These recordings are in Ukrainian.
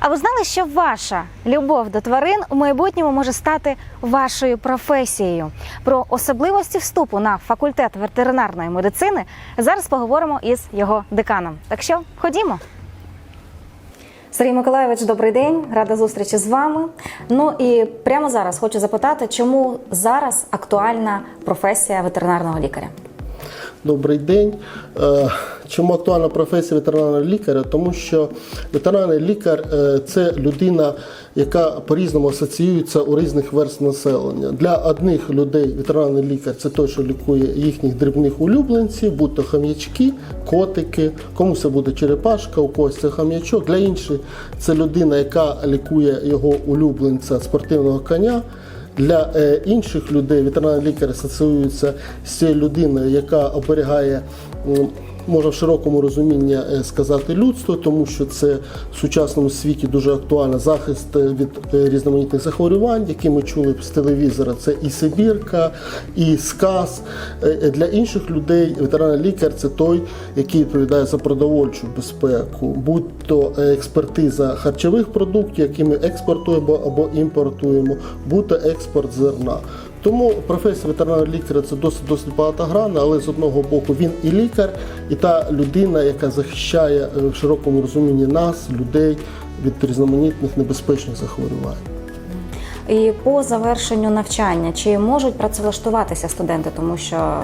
А ви знали, що ваша любов до тварин у майбутньому може стати вашою професією? Про особливості вступу на факультет ветеринарної медицини зараз поговоримо із його деканом. Так що ходімо. Сергій Миколайович, добрий день, рада зустрічі з вами. Ну і прямо зараз хочу запитати, чому зараз актуальна професія ветеринарного лікаря? Добрий день. Е, Чому актуальна професія ветеринарного лікаря? Тому що ветеринарний лікар е, це людина, яка по-різному асоціюється у різних верст населення. Для одних людей ветеринарний лікар це той, що лікує їхніх дрібних улюбленців, будь то хам'ячки, котики, комусь це буде черепашка, у когось це хам'ячок. Для інших це людина, яка лікує його улюбленця спортивного коня. Для е, інших людей ветеринарний лікар асоціюється з цією людиною, яка оберігає, можна в широкому розумінні е, сказати, людство, тому що це в сучасному світі дуже актуально захист е, від е, різноманітних захворювань, які ми чули з телевізора. Це і Сибірка, і сказ. Для інших людей ветеринарний лікар це той, який відповідає за продовольчу безпеку, будь то е, експертиза харчових продуктів, які ми експортуємо або імпортуємо, будь то експорт зерна. Тому професія ветеринарного лікаря це досить досить багатогранна, але з одного боку він і лікар, і та людина, яка захищає е, в широкому розумінні нас, людей від різноманітних небезпечних захворювань. І по завершенню навчання чи можуть працевлаштуватися студенти, тому що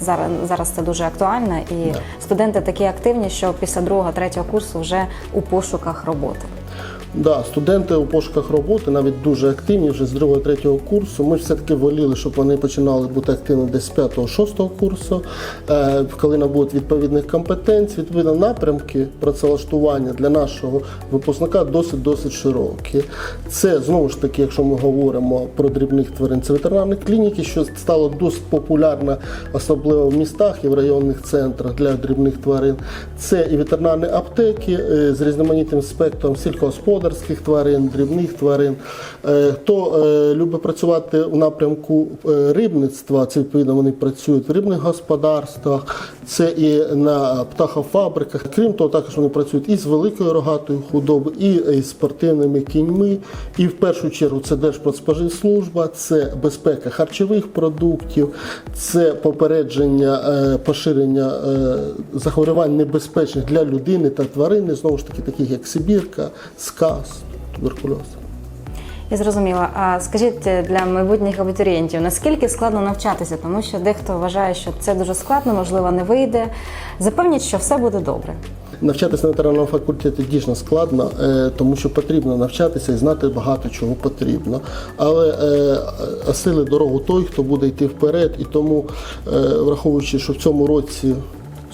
зараз, зараз це дуже актуально, і Да. студенти такі активні, що після другого, третього курсу вже у пошуках роботи. Да, студенти у пошуках роботи навіть дуже активні вже з 2-3 курсу. Ми все-таки воліли, щоб вони починали бути активні десь з 5-6 курсу, е, коли набудуть відповідних компетенцій, відповідно напрямки працевлаштування для нашого випускника досить досить широкі. Це знову ж таки, якщо ми говоримо про дрібних тварин, це ветеринарні клініки, що стало досить популярно, особливо в містах і в районних центрах для дрібних тварин. Це і ветеринарні аптеки е, з різноманітним спектром сільськогосподарських тварин, дрібних тварин. Е, Хто е, любить працювати в напрямку е, рибництва, це відповідно вони працюють в рибних господарствах, це і на птахофабриках. Крім того, також вони працюють і з великою рогатою худобою, і з спортивними кіньми. І в першу чергу це Держпродспоживслужба, це безпека харчових продуктів, це попередження поширення захворювань небезпечних для людини та тварини, знову ж таки, таких як Сибірка, сказ, туберкульоз. Я зрозуміла. А скажіть е, для майбутніх абітурієнтів, наскільки складно навчатися, тому що дехто вважає, що це дуже складно, можливо, не вийде. Запевніть, що все буде добре. Навчатися на ветеринарному факультеті дійсно складно, е, тому що потрібно навчатися і знати багато чого потрібно. Але е, осили дорогу той, хто буде йти вперед, і тому, враховуючи, що в цьому році.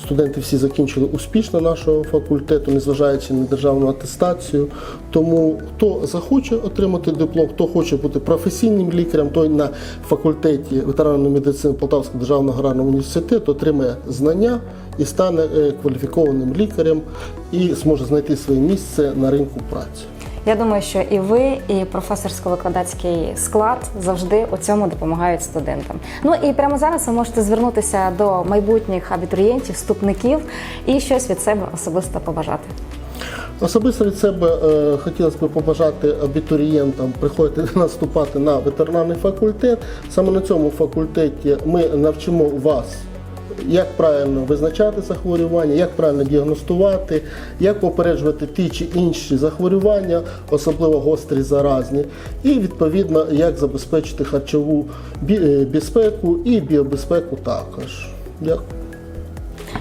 Студенти всі закінчили успішно нашого факультету, незважаючи на державну атестацію. Тому хто захоче отримати диплом, хто хоче бути професійним лікарем, той на факультеті ветеринарної медицини Полтавського державного аграрного університету отримає знання і стане е, кваліфікованим лікарем і зможе знайти своє місце на ринку праці. Я думаю, що і ви, і професорсько-викладацький склад завжди у цьому допомагають студентам. Ну і прямо зараз ви можете звернутися до майбутніх абітурієнтів, вступників і щось від себе особисто побажати. Особисто від себе е, хотілося б побажати абітурієнтам приходити наступати на ветеринарний факультет. Саме на цьому факультеті ми навчимо вас. Як правильно визначати захворювання, як правильно діагностувати, як попереджувати ті чи інші захворювання, особливо гострі заразні, і відповідно як забезпечити харчову е, безпеку і біобезпеку також. Дякую.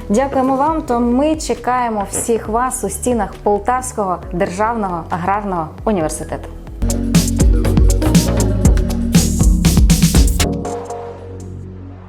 Дякуємо вам. То ми чекаємо всіх вас у стінах Полтавського державного аграрного університету.